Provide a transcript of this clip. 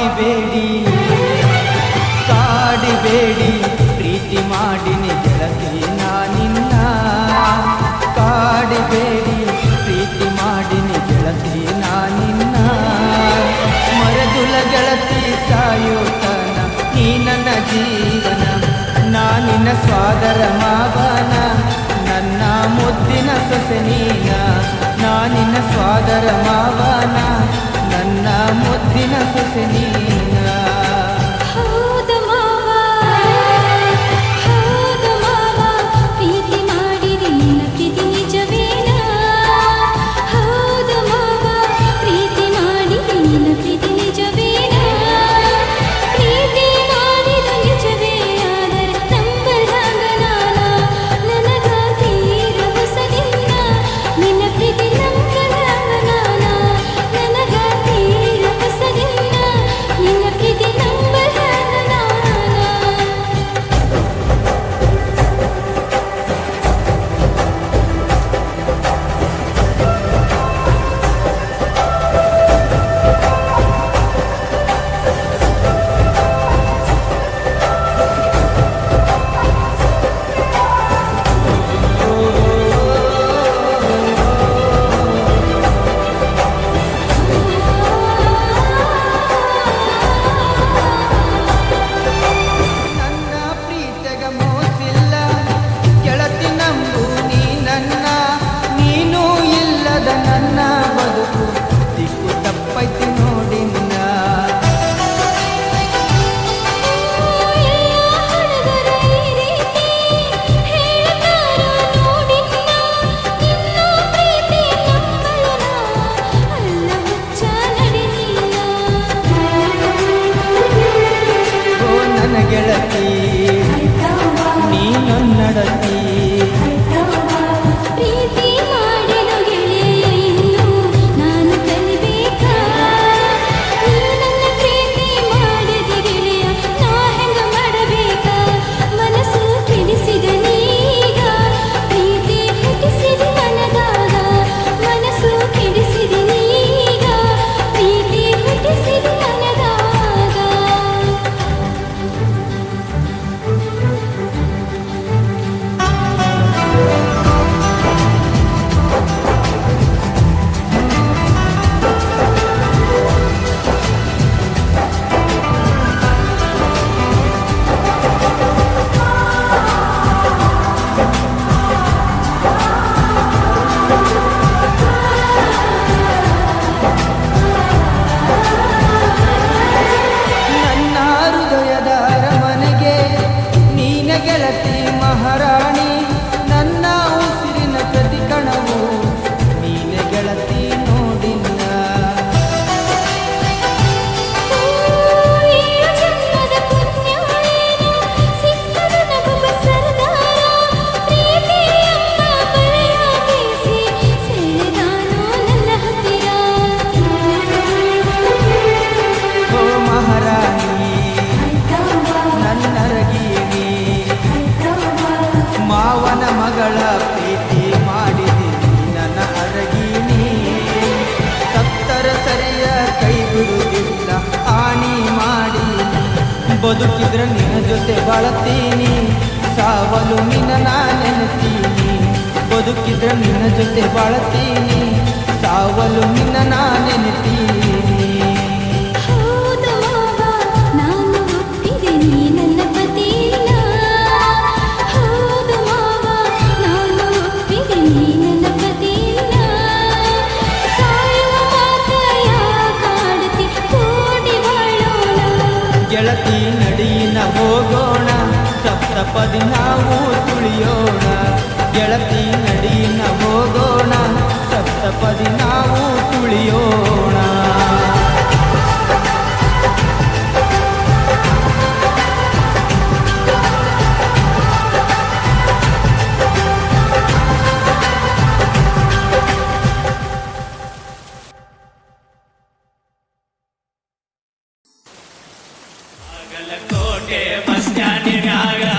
ಕಾಡಿಬೇಡಿ. ಕಾಡಿಬೇಡಿ, ಪ್ರೀತಿ ಮಾಡಿನಿ ಗೆಳತಿ ನಾನಿನ್ನ ಕಾಡಿಬೇಡಿ, ಪ್ರೀತಿ ಮಾಡಿನಿ ಗೆಳತಿ ನಾನಿನ್ನ ಮರದುಲ ಗೆಳತಿ ಸಾಯೋತನ, ನೀ ನನ್ನ ಜೀವನ ನಾನಿನ ಸ್ವಾದರ ಮಾವನ 잘 다니세요. ಬದುಕಿದ್ರೆ ನಿನ್ನ ಜೊತೆ ಬಾಳತೀನಿ ಸಾವಲು ನಿನ್ನ ನಾನೆನತೀನಿ ಬದುಕಿದ್ರೆ ನಿನ್ನ ಜೊತೆ ಬಾಳತೀನಿ ಸಾವಲು ನಿನ್ನ ನಾನೆನತೀನಿ ಗೆಳತಿ ತಪ್ಪದಿ ನಾವು ತುಳಿಯೋಣ ಗೆಳತಿ ನಡಿ ಹೋಗೋಣ ಸಪ್ತಪದಿ ನಾವು ತುಳಿಯೋಣ ಕೋಟೆ ಮಸ್ತಾನಿಗಾಗ